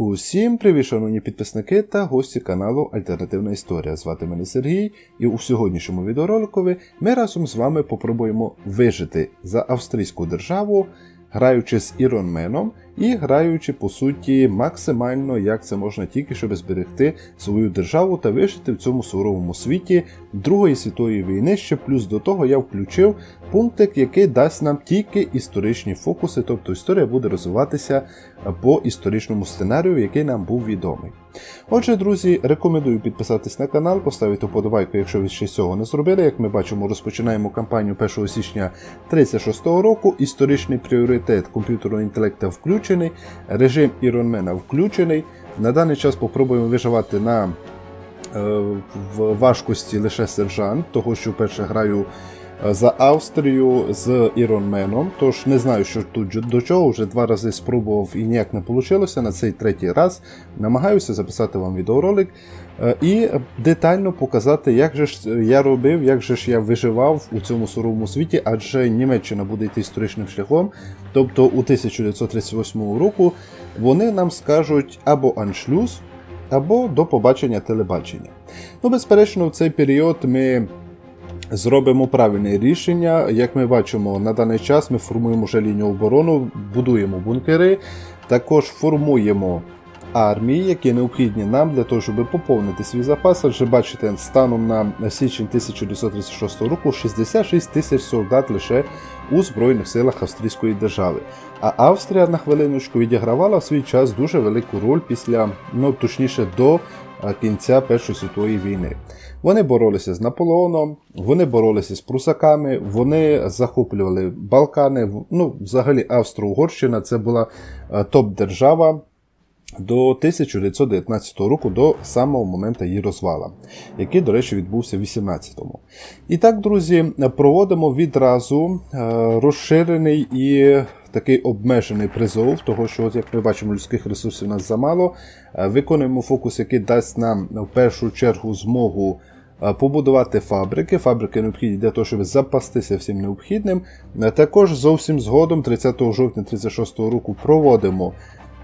Усім привіт, шановні підписники та гості каналу Альтернативна Історія. Звати мене Сергій, і у сьогоднішньому відеороликові ми разом з вами попробуємо вижити за австрійську державу, граючи з Іронменом і граючи по суті максимально як це можна тільки, щоб зберегти свою державу та вижити в цьому суровому світі Другої світової війни. Ще плюс до того я включив пунктик, який дасть нам тільки історичні фокуси, тобто історія буде розвиватися по історичному сценарію, який нам був відомий. Отже, друзі, рекомендую підписатись на канал, поставити вподобайку, якщо ви ще цього не зробили. Як ми бачимо, розпочинаємо кампанію 1 січня 36 року. Історичний пріоритет комп'ютерного інтелекту включений, режим Іронмена включений. На даний час попробуємо виживати на е, в важкості лише сержант, того що вперше граю за Австрію з Іронменом. Тож не знаю, що тут до чого. Вже два рази спробував і ніяк не вийшло. На цей третій раз намагаюся записати вам відеоролик е, і детально показати, як же ж я робив, як же ж я виживав у цьому суровому світі, адже Німеччина буде йти історичним шляхом. Тобто у 1938 року вони нам скажуть або аншлюз, або до побачення телебачення. Ну, безперечно, в цей період ми зробимо правильне рішення. Як ми бачимо, на даний час ми формуємо вже лінію оборону, будуємо бункери, також формуємо армії, які необхідні нам для того, щоб поповнити свій запас. Адже бачите, станом на січень 1936 року 66 тисяч солдат лише у Збройних силах Австрійської держави. А Австрія на хвилиночку відігравала в свій час дуже велику роль після, ну точніше, до кінця Першої світової війни. Вони боролися з Наполеоном, вони боролися з прусаками, вони захоплювали Балкани. Ну, взагалі, Австро-Угорщина це була топ-держава. До 1919 року, до самого моменту її розвала, який, до речі, відбувся в 18-му. І так, друзі, проводимо відразу розширений і такий обмежений призов, того що, от, як ми бачимо, людських ресурсів у нас замало. Виконуємо фокус, який дасть нам в першу чергу змогу. Побудувати фабрики. Фабрики необхідні для того, щоб запастися всім необхідним. Також зовсім згодом, 30 жовтня 36 року, проводимо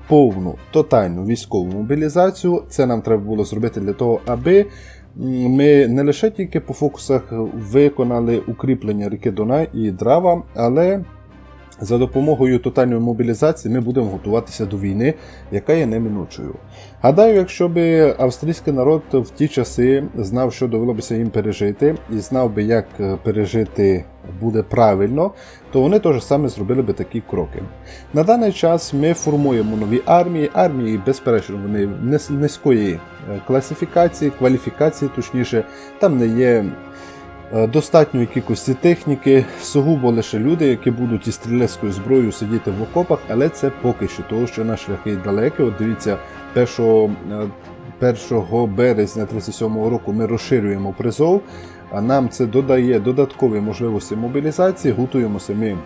повну тотальну військову мобілізацію. Це нам треба було зробити для того, аби ми не лише тільки по фокусах виконали укріплення ріки Дунай і Драва, але за допомогою тотальної мобілізації ми будемо готуватися до війни, яка є неминучою. Гадаю, якщо б австрійський народ в ті часи знав, що довелося їм пережити, і знав би, як пережити буде правильно, то вони теж саме зробили би такі кроки. На даний час ми формуємо нові армії. Армії, безперечно, вони низької класифікації, кваліфікації, точніше, там не є. Достатньої кількості техніки, сугубо лише люди, які будуть із стрілецькою зброєю сидіти в окопах, але це поки що, тому що наш шляхи далекі. От дивіться, 1, 1 березня 37 року ми розширюємо призов, а нам це додає додаткові можливості мобілізації. Готуємося ми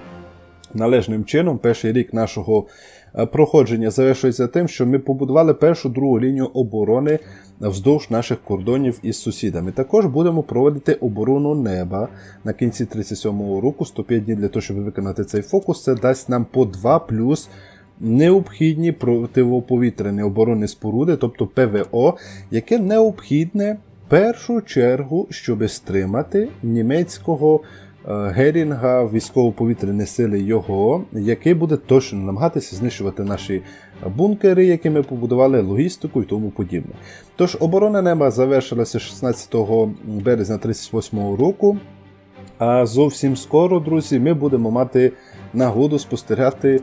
належним чином. Перший рік нашого проходження завершується тим, що ми побудували першу другу лінію оборони вздовж наших кордонів із сусідами. Також будемо проводити оборону неба на кінці 37-го року, 105 днів для того, щоб виконати цей фокус. Це дасть нам по 2 плюс. Необхідні противоповітряні оборонні споруди, тобто ПВО, яке необхідне в першу чергу, щоб стримати німецького Герінга, військово-повітряні сили його, який буде точно намагатися знищувати наші бункери, які ми побудували, логістику і тому подібне. Тож оборона неба завершилася 16 березня 1938 року. А зовсім скоро, друзі, ми будемо мати нагоду спостерігати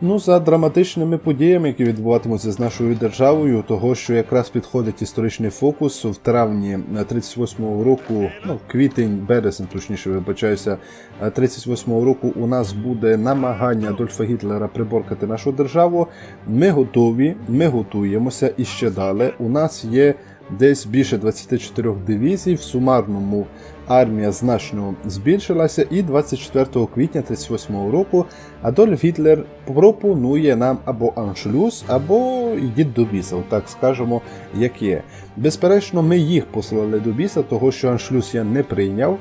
Ну, за драматичними подіями, які відбуватимуться з нашою державою, того, що якраз підходить історичний фокус в травні 38-го року, ну, квітень, березень, точніше, вибачаюся, 38-го року у нас буде намагання Адольфа Гітлера приборкати нашу державу. Ми готові, ми готуємося і ще далі. У нас є десь більше 24 дивізій. В сумарному армія значно збільшилася, і 24 квітня 1938 року Адольф Гітлер пропонує нам або аншлюз, або йдіть до біса, так скажемо, як є. Безперечно, ми їх послали до біса, того що аншлюз я не прийняв.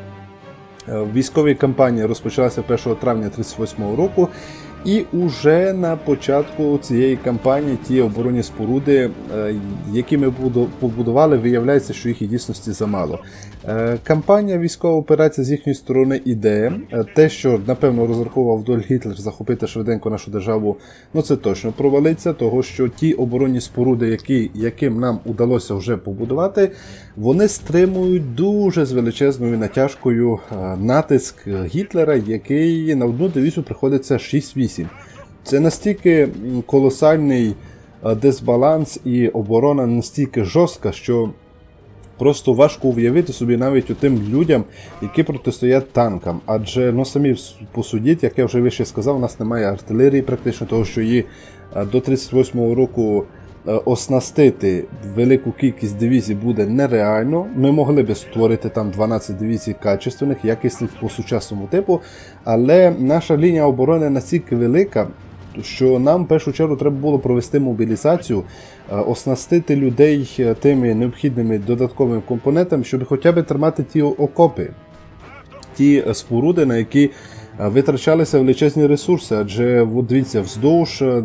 Військові кампанії розпочалася 1 травня 1938 року. І уже на початку цієї кампанії ті оборонні споруди, е, які ми побудували, виявляється, що їх і дійсності замало. Е, Кампанія військова операція з їхньої сторони іде. Е, Те, що напевно розраховував Доль Гітлер захопити швиденько нашу державу, ну це точно провалиться, того що ті оборонні споруди, які, яким нам удалося вже побудувати, вони стримують дуже з величезною натяжкою натиск Гітлера, який на одну дивізію приходиться 6-8. Це настільки колосальний е, дисбаланс і оборона настільки жорстка, що просто важко уявити собі навіть тим людям, які протистоять танкам. Адже ну самі посудіть, як я вже вище сказав, у нас немає артилерії, практично того, що її е, до 38-го року оснастити велику кількість дивізій буде нереально. Ми могли би створити там 12 дивізій качественних, якісних по сучасному типу, але наша лінія оборони настільки велика. Що нам в першу чергу треба було провести мобілізацію, е, оснастити людей е, тими необхідними додатковими компонентами, щоб хоча б тримати ті окопи, ті е, споруди, на які е, витрачалися величезні ресурси. Адже дивіться, вздовж е,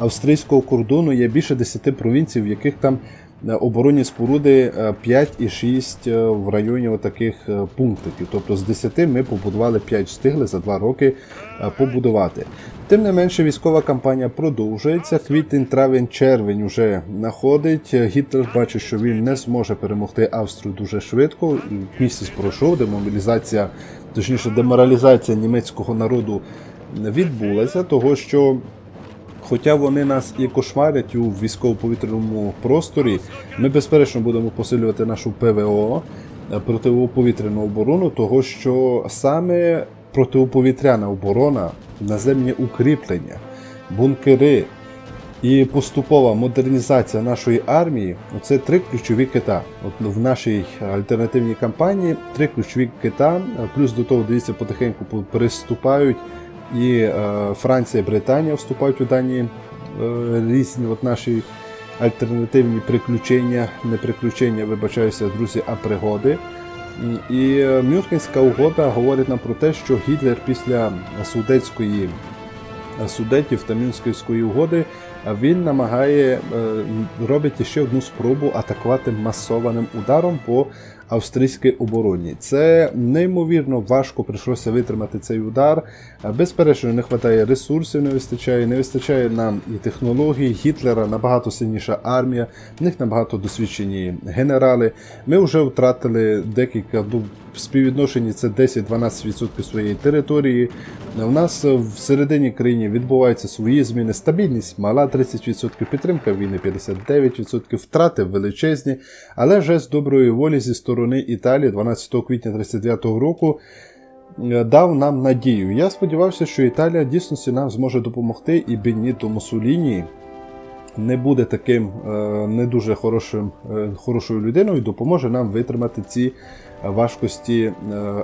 німецько-австрійського кордону є більше 10 провінцій, в яких там е, оборонні споруди е, 5 і 6 е, в районі таких пунктиків. Тобто з 10 ми побудували 5, встигли за 2 роки е, побудувати. Тим не менше, військова кампанія продовжується. Квітень, травень, червень вже находить. Гітлер бачить, що він не зможе перемогти Австрію дуже швидко. Місяць пройшов, демобілізація, точніше, деморалізація німецького народу відбулася, того що. Хоча вони нас і кошмарять у військово-повітряному просторі, ми безперечно будемо посилювати нашу ПВО е, протиповітряну оборону, того що саме протиповітряна оборона, наземні укріплення, бункери і поступова модернізація нашої армії це три ключові кита. От в нашій альтернативній кампанії три ключові кита, плюс до того, дивіться, потихеньку переступають і е, Франція, Британія вступають у дані е, різні от наші альтернативні приключення, не приключення, вибачаюся, друзі, а пригоди. І е, Мюнхенська угода говорить нам про те, що Гітлер після судетської е, судетів та Мюнхенської угоди е, він намагає робити ще одну спробу атакувати масованим ударом по австрійській обороні. Це неймовірно важко прийшлося витримати цей удар. Е, Безперечно, не вистачає ресурсів, не вистачає, не вистачає нам і технологій. Гітлера набагато сильніша армія, в них набагато досвідчені генерали. Ми вже втратили декілька ну, в співвідношенні це 10-12% своєї території. У нас е, всередині країни відбуваються свої зміни. Стабільність мала 30%, підтримка війни 59%, втрати величезні, але вже з доброї волі зі сторони Італії 12 квітня 39 року. е, Дав нам надію. Я сподівався, що Італія дійсно нам зможе допомогти, і Бенніто Мусоліні не буде таким е, не дуже хорошим, е, хорошою людиною і допоможе нам витримати ці важкості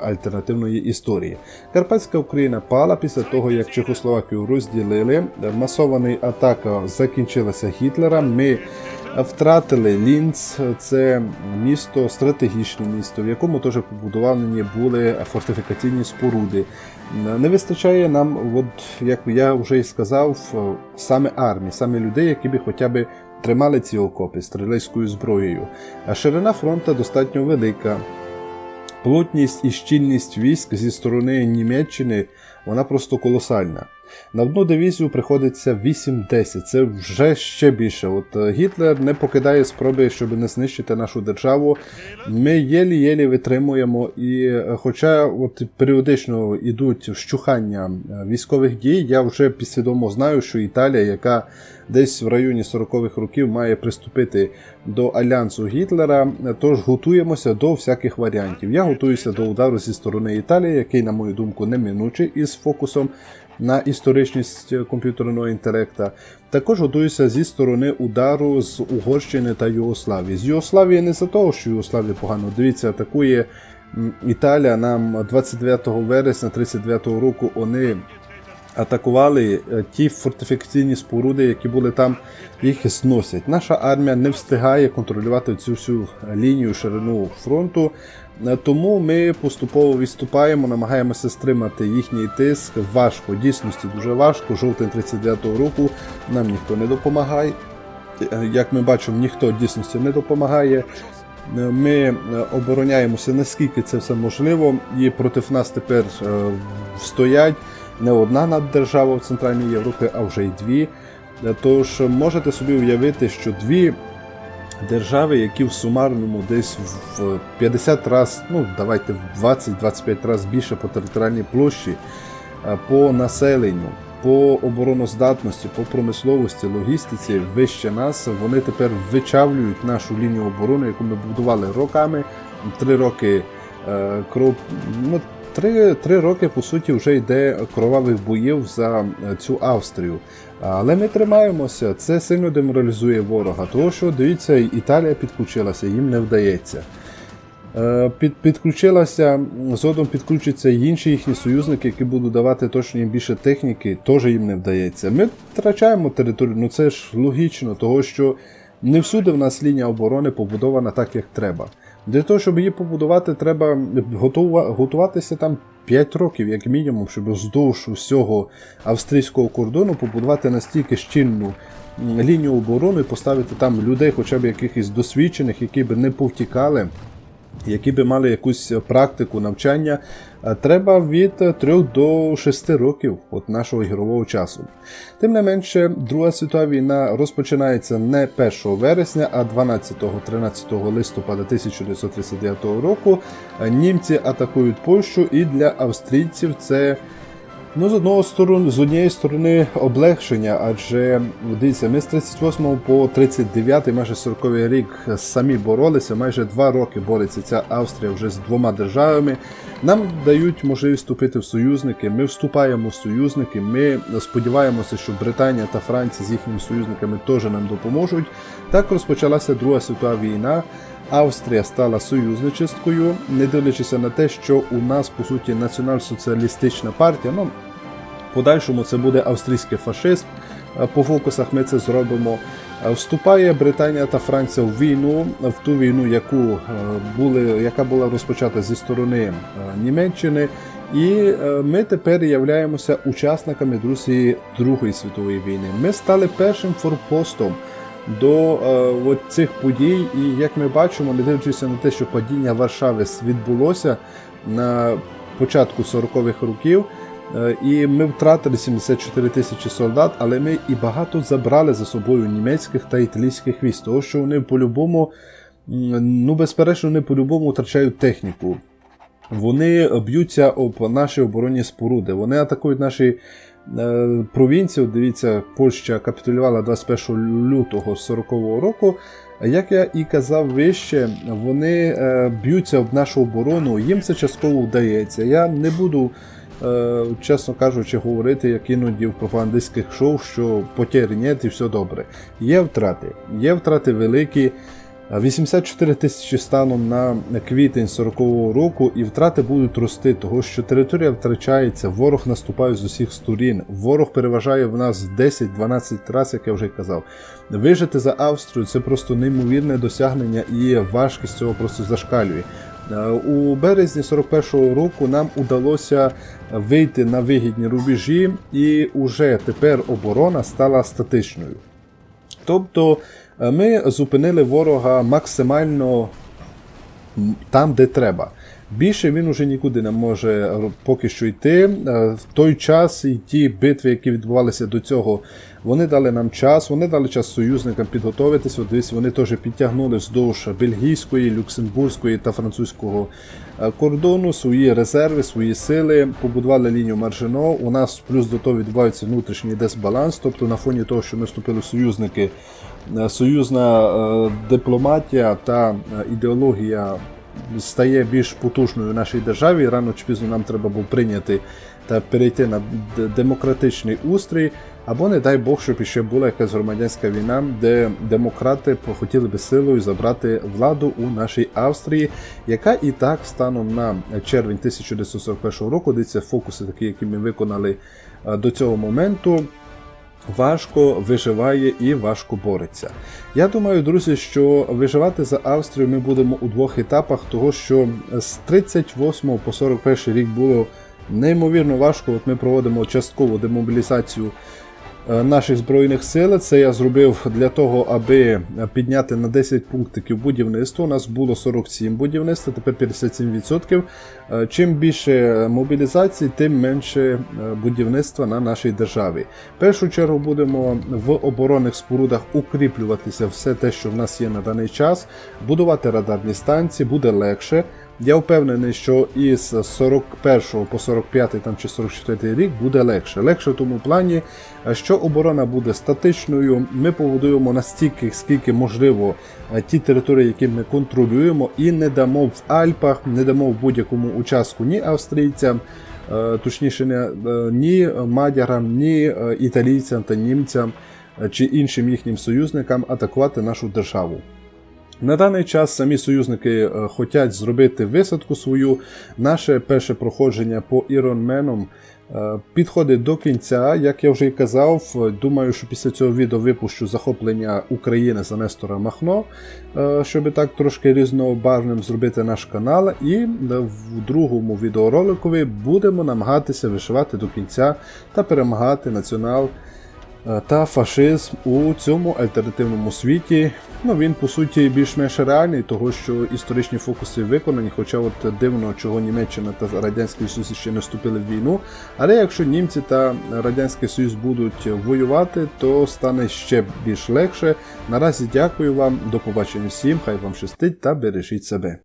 альтернативної історії. Карпатська Україна пала після того, як Чехословакію розділили. Масований атака закінчилася Гітлером. Ми втратили Лінц, це місто, стратегічне місто, в якому теж побудовані були фортифікаційні споруди. Не вистачає нам, от, як я вже і сказав, саме армії, саме людей, які би хоча б тримали ці окопи стрілецькою зброєю. А ширина фронту достатньо велика. Плотність і щільність військ зі сторони Німеччини вона просто колосальна. На одну дивізію приходиться 8-10, це вже ще більше. От е, Гітлер не покидає спроби, щоб не знищити нашу державу. Ми єлі-єлі витримуємо, і е, хоча от періодично йдуть вщухання е, військових дій, я вже підсвідомо знаю, що Італія, яка десь в районі 40-х років має приступити до альянсу Гітлера, тож готуємося до всяких варіантів. Я готуюся до удару зі сторони Італії, який, на мою думку, неминучий із фокусом на історичність комп'ютерного інтелекта. Також готуюся зі сторони удару з Угорщини та Югославії. З Югославії не за того, що Югославія погано. Дивіться, атакує Італія нам 29 вересня 39 року. Вони атакували е, ті фортифікаційні споруди, які були там, їх зносять. Наша армія не встигає контролювати цю всю лінію ширину фронту. Е, Тому ми поступово відступаємо, намагаємося стримати їхній тиск. Важко, дійсності дуже важко. Жовтень 39-го року нам ніхто не допомагає. Е, Як ми бачимо, ніхто дійсності не допомагає. Е, Ми обороняємося наскільки це все можливо, і проти нас тепер стоять не одна наддержава в Центральній Європі, а вже й дві. Тож можете собі уявити, що дві держави, які в сумарному десь в 50 раз, ну давайте в 20-25 разів більше по територіальній площі, е, по населенню, по обороноздатності, по промисловості, логістиці вище нас, вони тепер вичавлюють нашу лінію оборони, яку ми будували роками. Три роки е, кров, ну, три, три роки по суті вже йде кровавих боїв за е, цю Австрію. Але ми тримаємося, це сильно деморалізує ворога, тому що дивіться, Італія підключилася, їм не вдається. Е, Під, підключилася, згодом підключаться інші їхні союзники, які будуть давати точно їм більше техніки, теж їм не вдається. Ми втрачаємо територію, ну це ж логічно, того що не всюди в нас лінія оборони побудована так, як треба. Для того, щоб її побудувати, треба готуватися там 5 років, як мінімум, щоб вздовж усього австрійського кордону побудувати настільки щільну лінію оборони, поставити там людей, хоча б якихось досвідчених, які б не повтікали які би мали якусь практику навчання, е, треба від 3 до 6 років от нашого ігрового часу. Тим не менше, Друга світова війна розпочинається не 1 вересня, а 12-13 листопада 1939 року. Німці атакують Польщу, і для австрійців це Ну, з одного сторони, з однієї сторони облегшення, адже дивіться, ми з 38 по 39, майже 40 рік самі боролися, майже два роки бореться ця Австрія вже з двома державами. Нам дають можливість вступити в союзники. Ми вступаємо в союзники. Ми сподіваємося, що Британія та Франція з їхніми союзниками теж нам допоможуть. Так розпочалася Друга світова війна. Австрія стала союзничисткою, не дивлячись на те, що у нас по суті націонал-соціалістична партія. Ну, подальшому це буде австрійський фашизм. Е, По фокусах ми це зробимо. Вступає Британія та Франція в війну, в ту війну, яку е, були, яка була розпочата зі сторони е, Німеччини. І е, ми тепер являємося учасниками Друзі Другої світової війни. Ми стали першим форпостом до е, от цих подій. І як ми бачимо, не дивлячись на те, що падіння Варшави відбулося на початку 40-х років. е, І ми втратили 74 тисячі солдат, але ми і багато забрали за собою німецьких та італійських військ, тому що вони по-любому, ну безперечно, вони по-любому втрачають техніку. Вони б'ються об наші оборонні споруди. Вони атакують наші е, провінції. От Дивіться, Польща капітулювала 21 лютого 40-го року. Як я і казав вище, вони е, б'ються об нашу оборону. Їм це частково вдається. Я не буду, е, чесно кажучи, говорити, як іноді в пропагандистських шоу, що нет і все добре. Є втрати, є втрати великі. 84 тисячі станом на квітень 40-го року, і втрати будуть рости, того що територія втрачається, ворог наступає з усіх сторін, ворог переважає в нас 10-12 разів, як я вже казав. Вижити за Австрію це просто неймовірне досягнення, і важкість цього просто зашкалює. Е, У березні 41-го року нам удалося вийти на вигідні рубежі, і уже тепер оборона стала статичною. Тобто ми зупинили ворога максимально там, де треба. Більше він уже нікуди не може поки що йти. Е, В той час і ті битви, які відбувалися до цього, вони дали нам час, вони дали час союзникам підготуватися. От дивіться, вони теж підтягнули вздовж бельгійської, люксембурзької та французького е, кордону свої резерви, свої сили, побудували лінію Маржино. У нас плюс до того відбувається внутрішній дисбаланс, тобто на фоні того, що в союзники, е, союзна е, дипломатія та е, ідеологія стає більш потужною в нашій державі. Рано чи пізно нам треба було прийняти та перейти на демократичний устрій. Або, не дай Бог, щоб іще була якась громадянська війна, де демократи хотіли би силою забрати владу у нашій Австрії, яка і так станом на червень 1941 року, дивіться, фокуси такі, які ми виконали е, до цього моменту важко виживає і важко бореться. Я думаю, друзі, що виживати за Австрію ми будемо у двох етапах, того що з 38 по 41 рік було неймовірно важко. От ми проводимо часткову демобілізацію наших збройних сил. Це я зробив для того, аби підняти на 10 пунктиків будівництво. У нас було 47 будівництва, тепер 57%. Е, Чим більше мобілізації, тим менше е, будівництва на нашій державі. В першу чергу будемо в оборонних спорудах укріплюватися все те, що в нас є на даний час, будувати радарні станції, буде легше. Я впевнений, що із 41 по 45 там, чи 44 рік буде легше. Легше в тому плані, що оборона буде статичною. Ми побудуємо настільки, скільки можливо е, ті території, які ми контролюємо, і не дамо в Альпах, не дамо в будь-якому участку ні австрійцям, е, точніше, е, ні мадярам, ні італійцям та німцям чи іншим їхнім союзникам атакувати нашу державу. На даний час самі союзники е, хочуть зробити висадку свою. Наше перше проходження по Іронменам е, підходить до кінця. Як я вже й казав, е, думаю, що після цього відео випущу захоплення України за Нестора Махно, щоб так трошки різнобарвним зробити наш канал. І в другому відеороликові будемо намагатися вишивати до кінця та перемагати націонал та фашизм у цьому альтернативному світі. Ну він по суті більш-менш реальний, того що історичні фокуси виконані, хоча от дивно, чого Німеччина та Радянський Союз ще не вступили в війну. Але якщо німці та Радянський Союз будуть воювати, то стане ще більш легше. Наразі дякую вам, до побачення всім, хай вам щастить та бережіть себе.